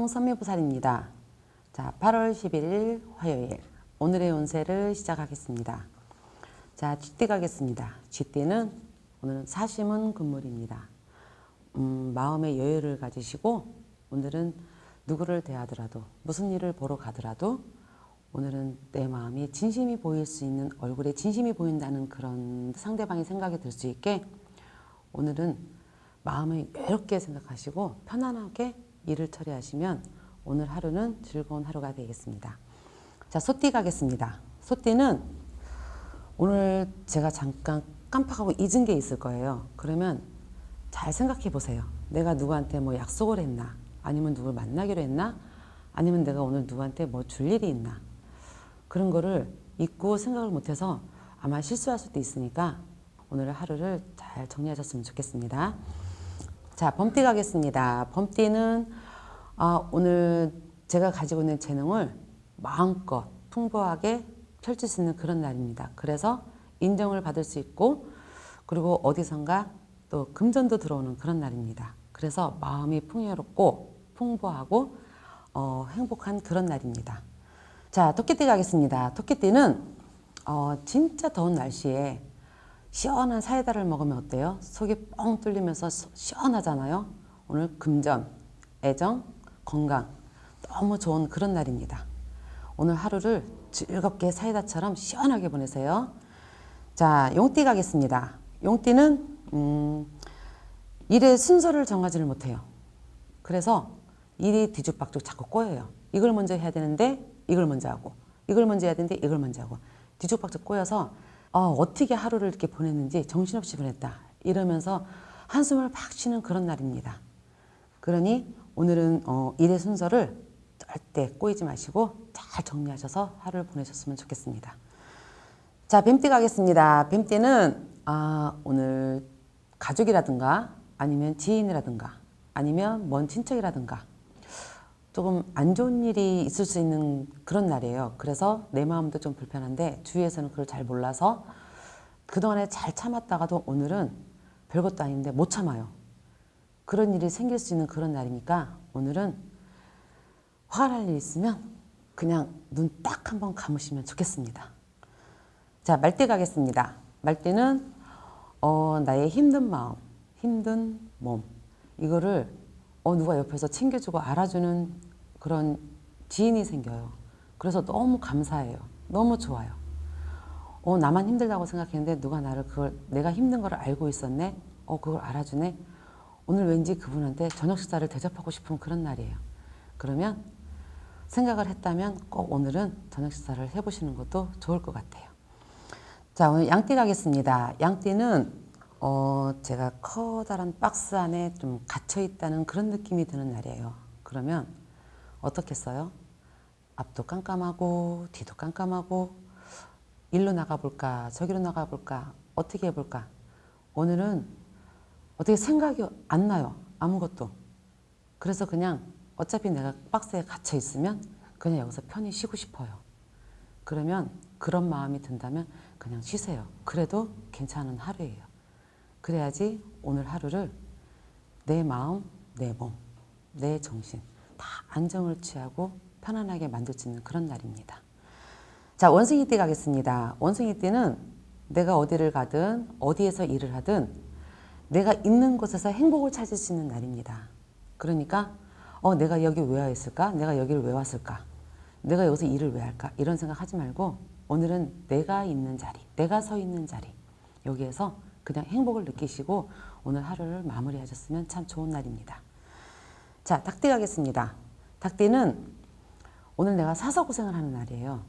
안녕 선미보살입니다. 자, 8월 11일 화요일 오늘의 운세를 시작하겠습니다. 자, 쥐띠 가겠습니다. 쥐띠는 오늘은 사심은 금물입니다. 음, 마음의 여유를 가지시고 오늘은 누구를 대하더라도 무슨 일을 보러 가더라도 오늘은 내 마음이 진심이 보일 수 있는 얼굴에 진심이 보인다는 그런 상대방의 생각이 들 수 있게 오늘은 마음을 여유롭게 생각하시고 편안하게 일을 처리하시면 오늘 하루는 즐거운 하루가 되겠습니다. 자, 소띠 가겠습니다. 소띠는 오늘 제가 잠깐 깜빡하고 잊은 게 있을 거예요. 그러면 잘 생각해 보세요. 내가 누구한테 뭐 약속을 했나? 아니면 누굴 만나기로 했나? 아니면 내가 오늘 누구한테 뭐 줄 일이 있나? 그런 거를 잊고 생각을 못해서 아마 실수할 수도 있으니까 오늘 하루를 잘 정리하셨으면 좋겠습니다. 자, 범띠 가겠습니다. 범띠는 아, 오늘 제가 가지고 있는 재능을 마음껏 풍부하게 펼칠 수 있는 그런 날입니다. 그래서 인정을 받을 수 있고 그리고 어디선가 또 금전도 들어오는 그런 날입니다. 그래서 마음이 풍요롭고 풍부하고 어, 행복한 그런 날입니다. 자, 토끼띠 가겠습니다. 토끼띠는 어, 진짜 더운 날씨에 시원한 사이다를 먹으면 어때요? 속이 뻥 뚫리면서 시- 시원하잖아요. 오늘 금전, 애정, 건강 너무 좋은 그런 날입니다. 오늘 하루를 즐겁게 사이다처럼 시원하게 보내세요. 자, 용띠 가겠습니다. 용띠는 음, 일의 순서를 정하지를 못해요. 그래서 일이 뒤죽박죽 자꾸 꼬여요. 이걸 먼저 해야 되는데 이걸 먼저 하고 이걸 먼저 해야 되는데 이걸 먼저 하고 뒤죽박죽 꼬여서 어, 어떻게 하루를 이렇게 보냈는지 정신없이 보냈다 이러면서 한숨을 팍 쉬는 그런 날입니다. 그러니 오늘은 어, 일의 순서를 절대 꼬이지 마시고 잘 정리하셔서 하루를 보내셨으면 좋겠습니다. 자, 뱀띠 가겠습니다. 뱀띠는 아, 오늘 가족이라든가 아니면 지인이라든가 아니면 먼 친척이라든가 조금 안 좋은 일이 있을 수 있는 그런 날이에요. 그래서 내 마음도 좀 불편한데 주위에서는 그걸 잘 몰라서 그동안에 잘 참았다가도 오늘은 별것도 아닌데 못 참아요. 그런 일이 생길 수 있는 그런 날이니까 오늘은 화가 날 일 있으면 그냥 눈 딱 한번 감으시면 좋겠습니다. 자, 말띠 가겠습니다. 말띠는 어, 나의 힘든 마음, 힘든 몸 이거를 어, 누가 옆에서 챙겨주고 알아주는 그런 지인이 생겨요. 그래서 너무 감사해요. 너무 좋아요. 어, 나만 힘들다고 생각했는데 누가 나를 그걸 내가 힘든 걸 알고 있었네. 어, 그걸 알아주네. 오늘 왠지 그분한테 저녁 식사를 대접하고 싶은 그런 날이에요. 그러면 생각을 했다면 꼭 오늘은 저녁 식사를 해보시는 것도 좋을 것 같아요. 자, 오늘 양띠 가겠습니다. 양띠는 어, 제가 커다란 박스 안에 좀 갇혀 있다는 그런 느낌이 드는 날이에요. 그러면 어떻겠어요? 앞도 깜깜하고 뒤도 깜깜하고 일로 나가볼까 저기로 나가볼까 어떻게 해볼까? 오늘은 어떻게 생각이 안 나요 아무것도. 그래서 그냥 어차피 내가 박스에 갇혀 있으면 그냥 여기서 편히 쉬고 싶어요. 그러면 그런 마음이 든다면 그냥 쉬세요. 그래도 괜찮은 하루예요. 그래야지 오늘 하루를 내 마음, 내 몸, 내 정신 다 안정을 취하고 편안하게 만들 수 있는 그런 날입니다. 자, 원숭이 띠 가겠습니다. 원숭이 띠는 내가 어디를 가든 어디에서 일을 하든 내가 있는 곳에서 행복을 찾을 수 있는 날입니다. 그러니까 어, 내가 여기 왜 왔을까? 내가 여기를 왜 왔을까? 내가 여기서 일을 왜 할까? 이런 생각 하지 말고 오늘은 내가 있는 자리, 내가 서 있는 자리 여기에서 그냥 행복을 느끼시고 오늘 하루를 마무리하셨으면 참 좋은 날입니다. 자, 닭띠 가겠습니다. 닭띠는 오늘 내가 사서 고생을 하는 날이에요.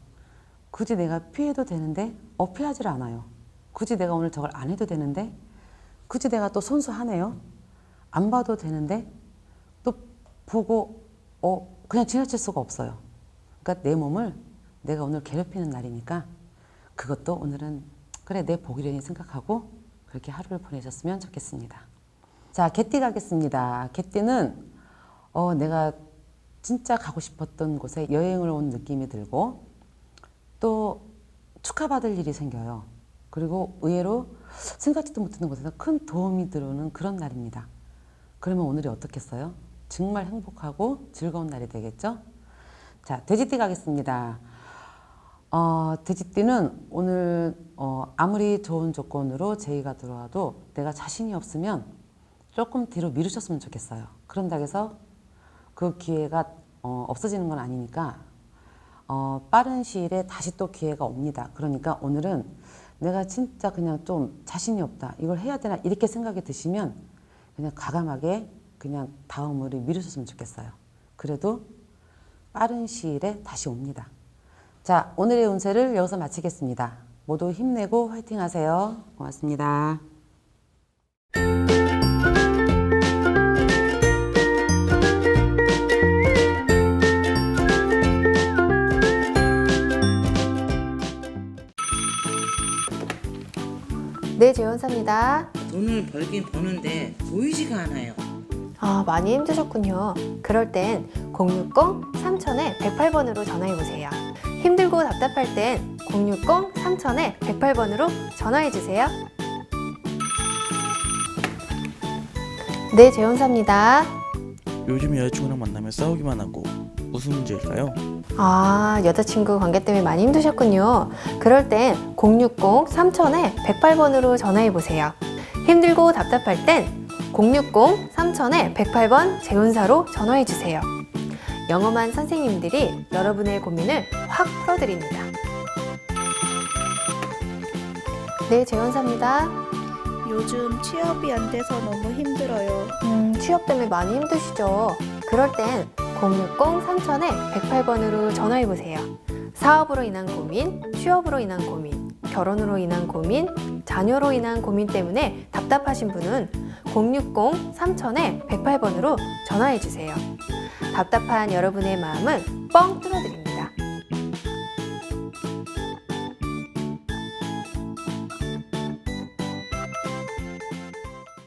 굳이 내가 피해도 되는데 어 피하지를 않아요. 굳이 내가 오늘 저걸 안 해도 되는데 굳이 내가 또 손수하네요. 안 봐도 되는데 또 보고 어 그냥 지나칠 수가 없어요. 그러니까 내 몸을 내가 오늘 괴롭히는 날이니까 그것도 오늘은 그래 내 복이려니 생각하고 그렇게 하루를 보내셨으면 좋겠습니다. 자, 개띠 가겠습니다. 개띠는 어, 내가 진짜 가고 싶었던 곳에 여행을 온 느낌이 들고 또 축하받을 일이 생겨요. 그리고 의외로 생각지도 못했던 곳에서 큰 도움이 들어오는 그런 날입니다. 그러면 오늘이 어떻겠어요? 정말 행복하고 즐거운 날이 되겠죠? 자, 돼지띠 가겠습니다. 어, 돼지띠는 오늘 어, 아무리 좋은 조건으로 제의가 들어와도 내가 자신이 없으면 조금 뒤로 미루셨으면 좋겠어요. 그런다고 해서 그 기회가 어, 없어지는 건 아니니까 어, 빠른 시일에 다시 또 기회가 옵니다. 그러니까 오늘은 내가 진짜 그냥 좀 자신이 없다. 이걸 해야 되나 이렇게 생각이 드시면 그냥 과감하게 그냥 다음으로 미루셨으면 좋겠어요. 그래도 빠른 시일에 다시 옵니다. 자, 오늘의 운세를 여기서 마치겠습니다. 모두 힘내고 화이팅 하세요. 고맙습니다. 네, 재원사입니다. 돈을 벌긴 버는데 보이지가 않아요. 아, 많이 힘드셨군요. 그럴 땐 060-3000에 108번으로 전화해보세요. 힘들고 답답할 땐 060-3000에 108번으로 전화해주세요. 네, 재원사입니다. 요즘 여자친구랑 만나면 싸우기만 하고 무슨 문제일까요? 아, 여자친구 관계 때문에 많이 힘드셨군요. 그럴 땐 060-3000에 108번으로 전화해보세요. 힘들고 답답할 땐 060-3000에 108번 재운사로 전화해주세요. 영험한 선생님들이 여러분의 고민을 확 풀어드립니다. 네, 재원사입니다. 요즘 취업이 안 돼서 너무 힘들어요. 음, 취업 때문에 많이 힘드시죠? 그럴 땐 060-3000에 108번으로 전화해보세요. 사업으로 인한 고민, 취업으로 인한 고민, 결혼으로 인한 고민, 자녀로 인한 고민 때문에 답답하신 분은 060-3000에 108번으로 전화해주세요. 답답한 여러분의 마음을 뻥 뚫어드립니다.